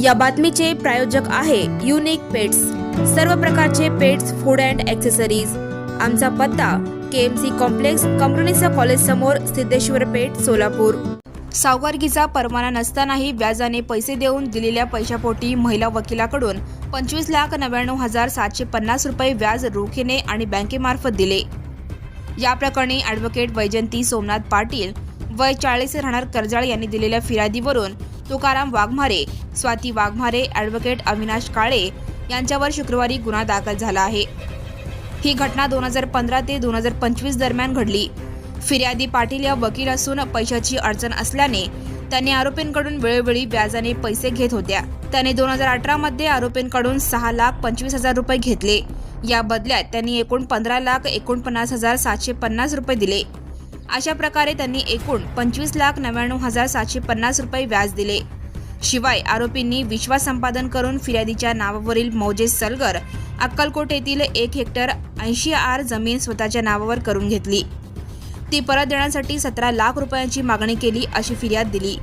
या बातमीचे प्रायोजक आहे युनिक पेट्स सर्व प्रकारचे पेट्स फूड अँड ॲक्सेसरीज आमचा पत्ता के एम सी कॉम्प्लेक्स कंपनीचा कॉलेज समोर सिद्धेश्वर पेठ सोलापूर. सावकारकीचा परवाना नसतानाही व्याजाने पैसे देऊन दिलेल्या पैशापोटी महिला वकिलाकडून पंचवीस लाख नव्याण्णव हजार सातशे पन्नास रुपये व्याज रोखीने आणि बँकेमार्फत दिले. या प्रकरणी ॲडव्होकेट वैजंती सोमनाथ पाटील वय चाळीस राहणार कर्जाळ यांनी दिलेल्या फिर्यादीवरून तुकाराम वाघमारे स्वाती वाघमारे ॲडव्होकेट अविनाश काळे यांच्यावर शुक्रवारी गुन्हा दाखल झाला आहे. ही घटना दोन हजार पंधरा ते दोन हजार पंचवीस दरम्यान घडली. फिर्यादी पाटील या वकील असून पैशाची अडचण असल्याने त्यांनी आरोपींकडून वेळोवेळी व्याजाने पैसे घेत होत्या. त्याने दोन हजार अठरामध्ये आरोपींकडून सहा लाख पंचवीस हजार रुपये घेतले. या बदल्यात त्यांनी एकूण पंधरा लाख एकोणपन्नास हजार सातशे पन्नास रुपये दिले. अशा प्रकारे त्यांनी एकूण पंचवीस लाख नव्याण्णव हजार सातशे पन्नास रुपये व्याज दिले. शिवाय आरोपींनी विश्वास संपादन करून फिर्यादीच्या नावावरील मौजेस सलगर अक्कलकोट येथील एक हेक्टर ऐंशी आर जमीन स्वतःच्या नावावर करून घेतली. ती परत देण्यासाठी सतरा लाख रुपयांची मागणी केली अशी फिर्याद दिली.